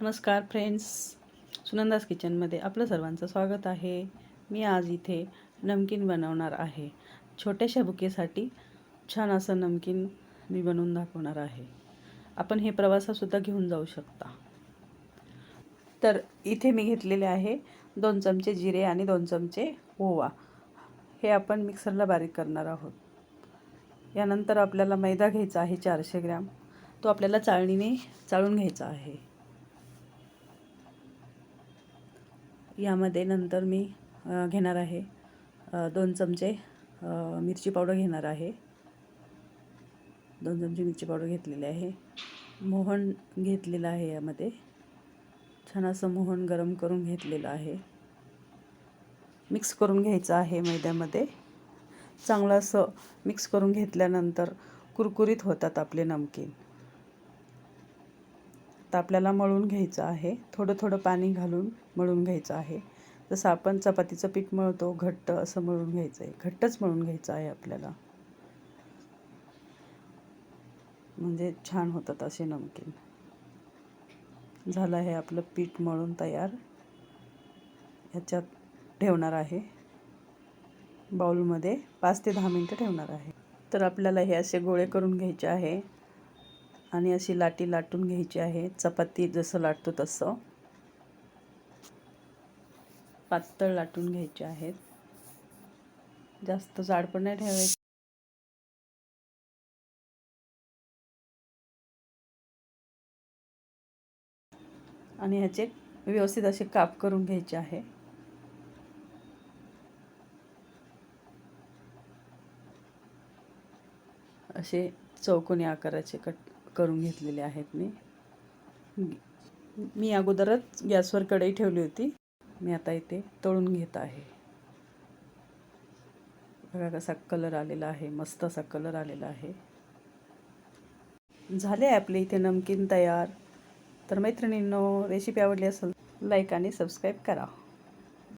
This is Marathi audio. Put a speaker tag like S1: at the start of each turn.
S1: नमस्कार फ्रेंड्स. सुनंदास किचनमध्ये आपलं सर्वांचं स्वागत आहे. मी आज इथे नमकीन बनवणार आहे. छोट्याशा बुकेसाठी छान असं नमकीन मी बनवून दाखवणार आहे. आपण हे प्रवासासुद्धा घेऊन जाऊ शकता. तर इथे मी घेतलेले आहे दोन चमचे जिरे आणि दोन चमचे ओवा. हे आपण मिक्सरला बारीक करणार आहोत. यानंतर आपल्याला मैदा घ्यायचा आहे चारशे ग्रॅम. तो आपल्याला चाळणीने चाळून घ्यायचा आहे. यामध्ये नंतर मी घेणार आहे. दोन चमचे मिरची पावडर घेणार आहे. दोन चमचे मिरची पावडर घेतलेली आहे. मोहन घेतलेलं आहे यामध्ये. छान असं मोहन गरम करून घेतलेलं आहे. मिक्स करून घ्यायचं आहे मैद्यामध्ये. चांगलं असं मिक्स करून घेतल्यानंतर कुरकुरीत होतात आपले नमकीन. तर आपल्याला मळून घ्यायचं आहे. थोडं थोडं पाणी घालून मळून घ्यायचं आहे. जसं आपण चपातीचं पीठ मळतो घट्ट असं मळून घ्यायचं आहे. घट्टच मळून घ्यायचं आहे आपल्याला. म्हणजे छान होतात असे नमकीन. झालं आहे आपलं पीठ मळून तयार. ह्याच्यात ठेवणार आहे. बाउलमध्ये पाच ते दहा मिनटं ठेवणार आहे. तर आपल्याला हे असे गोळे करून घ्यायचे आहे. आणि अशी लाटी लाटून घ्यायची आहे. चपाती जसं लाटतो तसं. पातळ लाटून घ्यायचे आहेत. जास्त जाड पण नाही ठेवायचे. आणि ह्याचे व्यवस्थित असे काप करून घ्यायचे आहे. असे चौकोनी आकाराचे कट करून घेतलेले आहेत मी. मी अगोदरच गॅसवर कढई ठेवली होती. मी आता इथे तळून घेत आहे. बघा कसा कलर आलेला आहे मस्त असा कलर आलेला आहे. झाले आपले इथे नमकीन तयार. तर मैत्रिणींनो रेसिपी आवडली असेल लाईक आणि सबस्क्राईब करा.